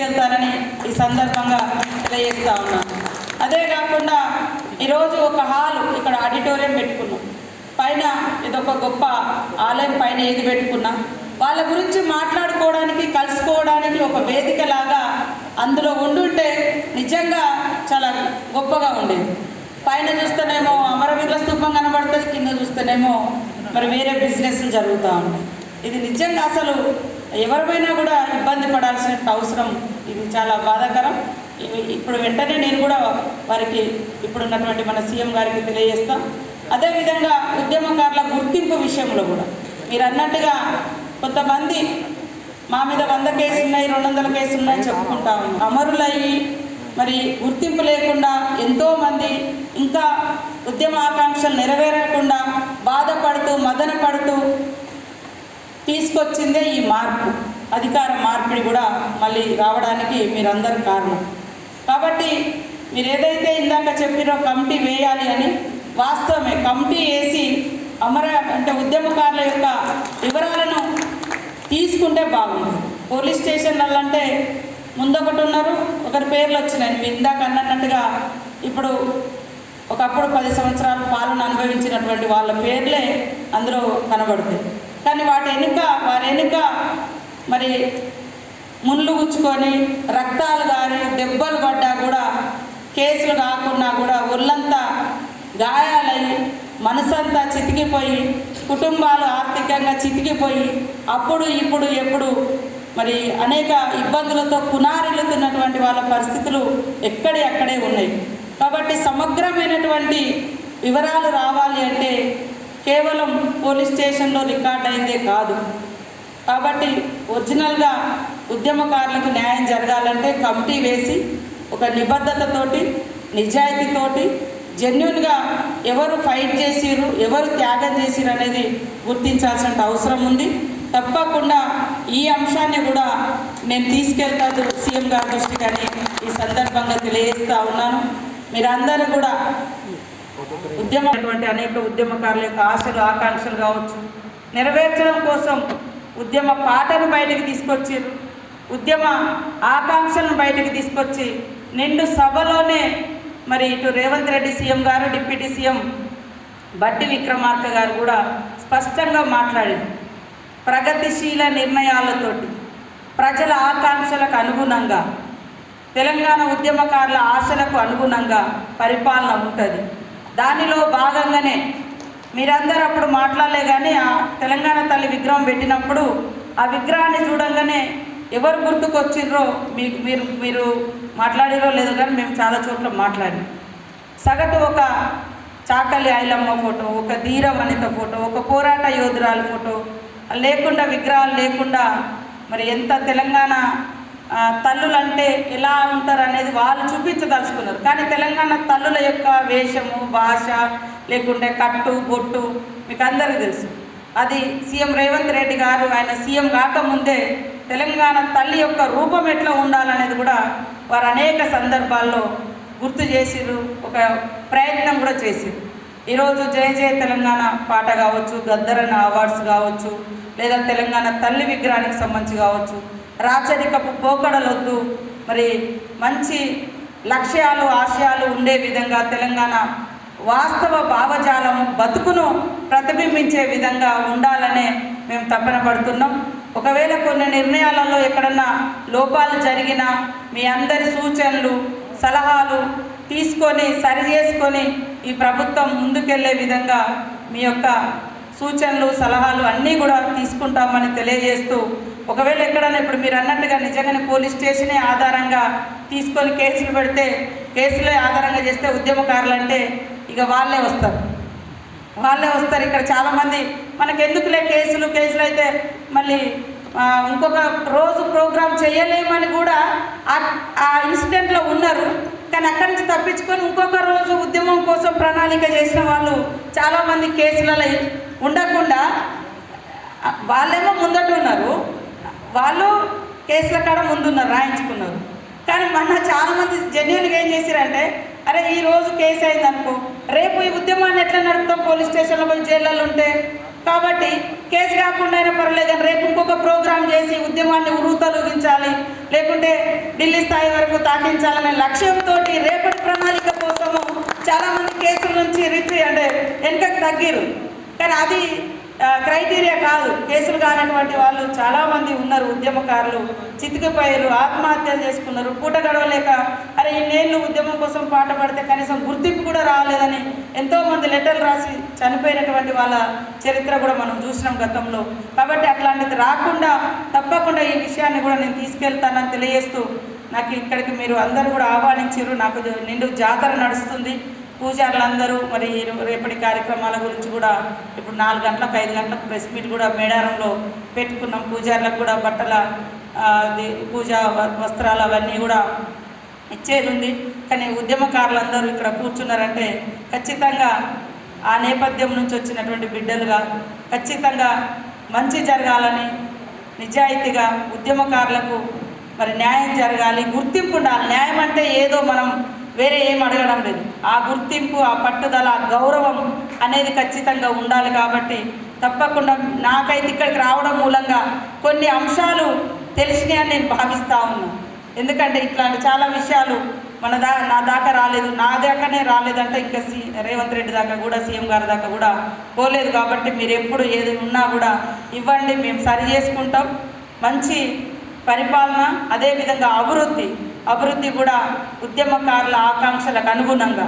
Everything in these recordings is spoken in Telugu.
తీసుకెళ్తారని ఈ సందర్భంగా తెలియజేస్తా ఉన్నాను. అదే కాకుండా ఈరోజు ఒక హాలు ఇక్కడ ఆడిటోరియం పెట్టుకున్నాం. పైన ఇదొక గొప్ప ఆలయం పైన ఏది పెట్టుకున్నా. వాళ్ళ గురించి మాట్లాడుకోవడానికి కలుసుకోవడానికి ఒక వేదిక లాగా అందులో ఉండుంటే నిజంగా చాలా గొప్పగా ఉండేది. పైన చూస్తేనేమో అమరవీరుల స్తూపం కనబడుతుంది కింద చూస్తేనేమో మరి వేరే బిజినెస్లు జరుగుతూ ఉంటాయి ఇది నిజంగా అసలు ఎవరిపైనా కూడా ఇబ్బంది పడాల్సిన అవసరం. ఇది చాలా బాధాకరం. ఇప్పుడు వెంటనే నేను కూడా వారికి ఇప్పుడున్నటువంటి మన సీఎం గారికి తెలియజేస్తాం. అదేవిధంగా ఉద్యమకారుల గుర్తింపు విషయంలో కూడా. మీరు అన్నట్టుగా కొంతమంది మా మీద వంద కేసులు ఉన్నాయి రెండు వందల కేసులు ఉన్నాయి చెప్పుకుంటా ఉన్నాం. అమరులయ్యి మరి గుర్తింపు లేకుండా ఎంతోమంది ఇంకా ఉద్యమ ఆకాంక్షలు నెరవేరకుండా బాధపడుతూ తీసుకొచ్చిందే ఈ మార్పు. అధికార మార్పిడి కూడా మళ్ళీ రావడానికి మీరందరూ కారణం. కాబట్టి మీరు ఏదైతే ఇందాక చెప్పినో కమిటీ వేయాలి అని వాస్తవమే. కమిటీ వేసి అమర అంటే ఉద్యమకారుల యొక్క వివరాలను తీసుకుంటే బాగుంది పోలీస్ స్టేషన్లలో అంటే ముందొకటి ఉన్నారు ఒకరి పేర్లు వచ్చినాయి. మీరు ఇందాక అన్నట్టుగా ఇప్పుడు ఒకప్పుడు పది సంవత్సరాలు పాలన అనుభవించినటువంటి వాళ్ళ పేర్లే అందులో కనబడుతాయి. కానీ వాటి వెనుక వారి వెనుక మరి ముళ్ళు గుచ్చుకొని రక్తాలు గారి దెబ్బలు పడ్డా కూడా కేసులు కాకుండా కూడా ఒళ్ళంతా గాయాలయ్యి మనసంతా చితికిపోయి కుటుంబాలు ఆర్థికంగా చితికిపోయి అప్పుడు ఇప్పుడు ఎప్పుడు మరి అనేక ఇబ్బందులతో కునారిల్లుతున్నటువంటి వాళ్ళ పరిస్థితులు ఎక్కడే అక్కడే ఉన్నాయి. కాబట్టి సమగ్రమైనటువంటి వివరాలు రావాలి అంటే కేవలం పోలీస్ స్టేషన్లో రికార్డ్ అయిందే కాదు. కాబట్టి ఒరిజినల్గా ఉద్యమకారులకు న్యాయం జరగాలంటే కమిటీ వేసి ఒక నిబద్ధతతోటి నిజాయితీతోటి జెన్యున్గా ఎవరు ఫైట్ చేసిరు ఎవరు త్యాగం చేసిరు అనేది గుర్తించాల్సిన అవసరం ఉంది. తప్పకుండా ఈ అంశాన్ని కూడా నేను తీసుకెళ్తాను సీఎం గారి దృష్టికి అని ఈ సందర్భంగా తెలియజేస్తూ ఉన్నాను. మీరందరూ కూడా ఉద్యమటువంటి అనేక ఉద్యమకారుల యొక్క ఆశలు ఆకాంక్షలు కావచ్చు. నెరవేర్చడం కోసం ఉద్యమ పాటను బయటికి తీసుకొచ్చారు ఉద్యమ ఆకాంక్షలను బయటికి తీసుకొచ్చి నిండు సభలోనే మరి ఇటు రేవంత్ రెడ్డి సీఎం గారు డిప్యూటీ సీఎం బట్టి విక్రమార్క గారు కూడా స్పష్టంగా మాట్లాడారు. ప్రగతిశీల నిర్ణయాలతోటి ప్రజల ఆకాంక్షలకు అనుగుణంగా తెలంగాణ ఉద్యమకారుల ఆశలకు అనుగుణంగా పరిపాలన ఉంటుంది. దానిలో భాగంగానే మీరందరూ అప్పుడు మాట్లాడలే కానీ ఆ తెలంగాణ తల్లి విగ్రహం పెట్టినప్పుడు ఆ విగ్రహాన్ని చూడంగానే ఎవరు గుర్తుకొచ్చిండ్రో మీకు మీరు మీరు మాట్లాడిరో లేదో కానీ మేము చాలా చోట్ల మాట్లాడి సగటు ఒక చాకలి ఐలమ్మ ఫోటో ఒక ధీర వనిత ఫోటో ఒక పోరాట యోధురాల ఫోటో లేకుండా విగ్రహాలు లేకుండా మరి ఎంత తెలంగాణ తల్లులంటే ఎలా ఉంటారు అనేది వాళ్ళు చూపించదలుచుకున్నారు. కానీ తెలంగాణ తల్లుల యొక్క వేషము భాష లేకుంటే కట్టు బొట్టు మీకు అందరికీ తెలుసు. అది సీఎం రేవంత్ రెడ్డి గారు ఆయన సీఎం కాకముందే తెలంగాణ తల్లి యొక్క రూపం ఎట్లా ఉండాలనేది కూడా వారు అనేక సందర్భాల్లో గుర్తు చేసిరు ఒక ప్రయత్నం కూడా చేసిరు ఈరోజు జయ జయ తెలంగాణ పాట కావచ్చు గద్దరన్న అవార్డ్స్ కావచ్చు లేదా తెలంగాణ తల్లి విగ్రహానికి సంబంధించి కావచ్చు రాచరికపు పోకడలొద్దు. మరి మంచి లక్ష్యాలు ఆశయాలు ఉండే విధంగా తెలంగాణ వాస్తవ భావజాలం బతుకును ప్రతిబింబించే విధంగా ఉండాలనే మేము తపన పడుతున్నాం. ఒకవేళ కొన్ని నిర్ణయాలలో ఎక్కడన్నా లోపాలు జరిగినా మీ అందరి సూచనలు సలహాలు తీసుకొని సరి చేసుకొని ఈ ప్రభుత్వం ముందుకెళ్ళే విధంగా మీ యొక్క సూచనలు సలహాలు అన్నీ కూడా తీసుకుంటామని తెలియజేస్తూ ఒకవేళ ఎక్కడైనా ఇప్పుడు మీరు అన్నట్టుగా నిజంగానే పోలీస్ స్టేషనే ఆధారంగా తీసుకొని కేసులు పెడితే కేసులే ఆధారంగా చేస్తే ఉద్యమకారులు అంటే ఇక వాళ్ళే వస్తారు. వాళ్ళే వస్తారు ఇక్కడ చాలామంది. మనకెందుకులే కేసులు కేసులు అయితే మళ్ళీ ఇంకొక రోజు ప్రోగ్రామ్ చేయలేమని కూడా ఆ- ఆ ఇన్సిడెంట్లో ఉన్నారు. కానీ అక్కడి నుంచి తప్పించుకొని ఇంకొక రోజు ఉద్యమం కోసం ప్రణాళిక చేసిన వాళ్ళు చాలామంది కేసులలో ఉండకుండా వాళ్ళేమో ముందట ఉన్నారు. వాళ్ళు కేసుల కాడ ముందున్నారు రాయించుకున్నారు. కానీ మొన్న చాలామంది జెన్యున్గా ఏం చేశారంటే అరే ఈ రోజు కేసు అయింది అనుకో రేపు ఈ ఉద్యమాన్ని ఎట్లా నడుపుతాం? పోలీస్ స్టేషన్లో పోయి జైళ్ళలో ఉంటే. కాబట్టి కేసు కాకుండా అయినా పర్లేదు కానీ రేపు ఇంకొక ప్రోగ్రామ్ చేసి ఉద్యమాన్ని ఉరుతలుగించాలి లేకుంటే ఢిల్లీ స్థాయి వరకు తాకించాలనే లక్ష్యంతో రేపటి ప్రణాళిక కోసము చాలామంది కేసుల నుంచి రిట్రీ అంటే వెనుకకు తగ్గిరు. కానీ అది క్రైటీరియా కాదు. కేసులు కానటువంటి వాళ్ళు చాలామంది ఉన్నారు ఉద్యమకారులు. చితికిపోయారు ఆత్మహత్యలు చేసుకున్నారు. పూట గడవలేక అరే ఇన్నేళ్ళు ఉద్యమం కోసం పాట పడితే కనీసం గుర్తింపు కూడా రాలేదని ఎంతోమంది లెటర్లు రాసి చనిపోయినటువంటి వాళ్ళ చరిత్ర కూడా మనం చూసినాం గతంలో. కాబట్టి అట్లాంటిది రాకుండా తప్పకుండా ఈ విషయాన్ని కూడా నేను తీసుకెళ్తానని తెలియజేస్తూ నాకు ఇక్కడికి మీరు అందరూ కూడా ఆహ్వానించారు. నాకు నిండు జాతర నడుస్తుంది. పూజారులందరూ మరి ఈ రేపటి కార్యక్రమాల గురించి కూడా ఇప్పుడు నాలుగు గంటలకు ఐదు గంటలకు ప్రెస్ మీట్ కూడా మేడారంలో పెట్టుకున్నాం. పూజారులకు కూడా బట్టల అది పూజా వస్త్రాలు అవన్నీ కూడా ఇచ్చేది ఉంది. కానీ ఉద్యమకారులందరూ ఇక్కడ కూర్చున్నారంటే ఖచ్చితంగా ఆ నేపథ్యం నుంచి వచ్చినటువంటి బిడ్డలుగా ఖచ్చితంగా మంచి జరగాలని నిజాయితీగా ఉద్యమకారులకు మరి న్యాయం జరగాలి గుర్తింపు ఉండాలి. న్యాయం అంటే ఏదో మనం వేరే ఏం అడగడం లేదు. ఆ గుర్తింపు ఆ పట్టుదల ఆ గౌరవం అనేది ఖచ్చితంగా ఉండాలి కాబట్టి తప్పకుండా నాకైతే ఇక్కడికి రావడం మూలంగా కొన్ని అంశాలు తెలిసినాయని నేను భావిస్తూ ఉన్నాను ఎందుకంటే ఇట్లాంటి చాలా విషయాలు మన దా నా దాకా రాలేదు. నా దాకానే రాలేదంటే ఇంకా సి రేవంత్ రెడ్డి దాకా కూడా సీఎం గారి దాకా కూడా పోలేదు కాబట్టి మీరు ఎప్పుడు ఏది ఉన్నా కూడా ఇవ్వండి. మేము సరి చేసుకుంటాం. మంచి పరిపాలన అదేవిధంగా అభివృద్ధి. అభివృద్ధి కూడా ఉద్యమకారుల ఆకాంక్షలకు అనుగుణంగా.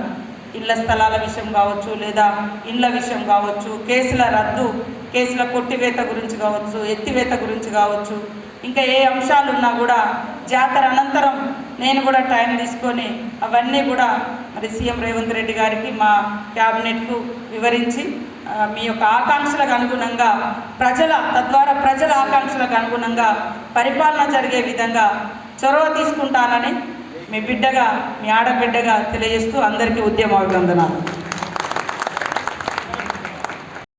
ఇళ్ళ స్థలాల విషయం కావచ్చు లేదా ఇండ్ల విషయం కావచ్చు కేసుల రద్దు కేసుల కొట్టివేత గురించి కావచ్చు ఎత్తివేత గురించి కావచ్చు ఇంకా ఏ అంశాలు ఉన్నా కూడా జాతర అనంతరం నేను కూడా టైం తీసుకొని అవన్నీ కూడా మరి సీఎం రేవంత్ రెడ్డి గారికి మా క్యాబినెట్కు వివరించి మీ యొక్క ఆకాంక్షలకు అనుగుణంగా ప్రజల తద్వారా ప్రజల ఆకాంక్షలకు అనుగుణంగా పరిపాలన జరిగే విధంగా చొరవ తీసుకుంటానని మీ బిడ్డగా మీ ఆడబిడ్డగా తెలియజేస్తూ అందరికీ ఉద్యమ అభినందనాలు